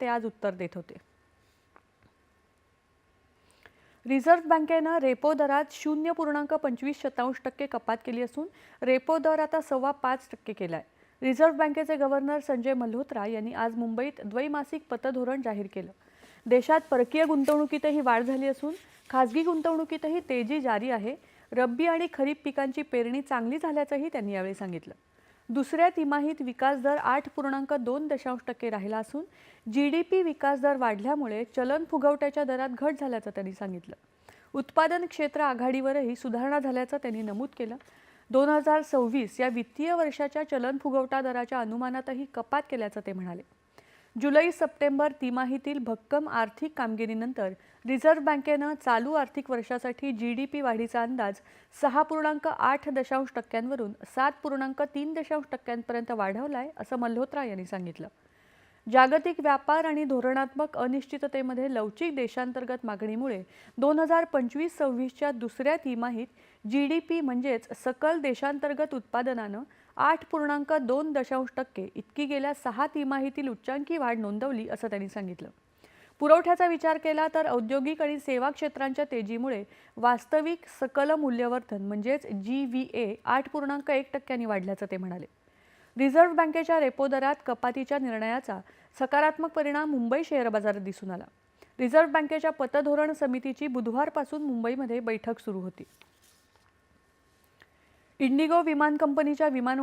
ते आज उत्तर देत होते. रिझर्व्ह बँकेनं रेपो दरात शून्य पूर्णांक पंचवीस शतांश टक्के कपात केली असून रेपो दर आता सव्वा पाच टक्के केला आहे रिझर्व्ह बँकेचे गव्हर्नर संजय मल्होत्रा यांनी आज मुंबईत द्वैमासिक पतधोरण जाहीर केलं. देशात परकीय गुंतवणुकीतही वाढ झाली असून खासगी गुंतवणुकीतही तेजी जारी आहे. रब्बी आणि खरीप पिकांची पेरणी चांगली झाल्याचंही त्यांनी यावेळी सांगितलं. दुसऱ्या तिमाहीत विकास दर आठ पूर्णांक दोन दशांश टक्के राहिला असून जी डी पी विकास दर वाढल्यामुळे चलन फुगवट्याच्या दरात घट झाल्याचं त्यांनी सांगितलं. उत्पादन क्षेत्र आघाडीवरही सुधारणा झाल्याचं त्यांनी नमूद केलं. दोन हजार सव्वीस या वित्तीय वर्षाच्या चलन फुगवटा दराच्या अनुमानातही कपात केल्याचं ते म्हणाले. जुलै सप्टेंबर तिमाहीतील भक्कम आर्थिक कामगिरीनंतर रिझर्व्ह बँकेनं चालू आर्थिक वर्षासाठी जी डी पी वाढीचा अंदाज सहा पूर्णांक आठ दशांश टक्क्यांवरून सात पूर्णांक तीन दशांश टक्क्यांपर्यंत वाढवलाय असं मल्होत्रा यांनी सांगितलं. जागतिक व्यापार आणि धोरणात्मक अनिश्चिततेमध्ये लवचिक देशांतर्गत मागणीमुळे दोन हजार पंचवीस सव्वीसच्या दुसऱ्या तिमाहीत जी डी पी म्हणजेच सकल देशांतर्गत उत्पादनानं आठ पूर्णांक दोन दशांश टक्के इतकी गेल्या सहा तिमाहीतील उच्चांकी वाढ नोंदवली असं त्यांनी सांगितलं. पुरवठ्याचा विचार केला तर औद्योगिक आणि सेवा क्षेत्रांच्या तेजीमुळे वास्तविक सकल मूल्यवर्धन म्हणजेच जी व्ही ए आठ पूर्णांक एक टक्क्यांनी वाढल्याचं ते म्हणाले. रिझर्व्ह बँकेच्या रेपो दरात कपातीच्या निर्णयाचा सकारात्मक परिणाम मुंबई शेअर बाजारात दिसून आला. रिझर्व्ह बँकेच्या पतधोरण समितीची बुधवारपासून मुंबईमध्ये बैठक सुरू होती. इंडिगो विमान कंपनीच्या विमान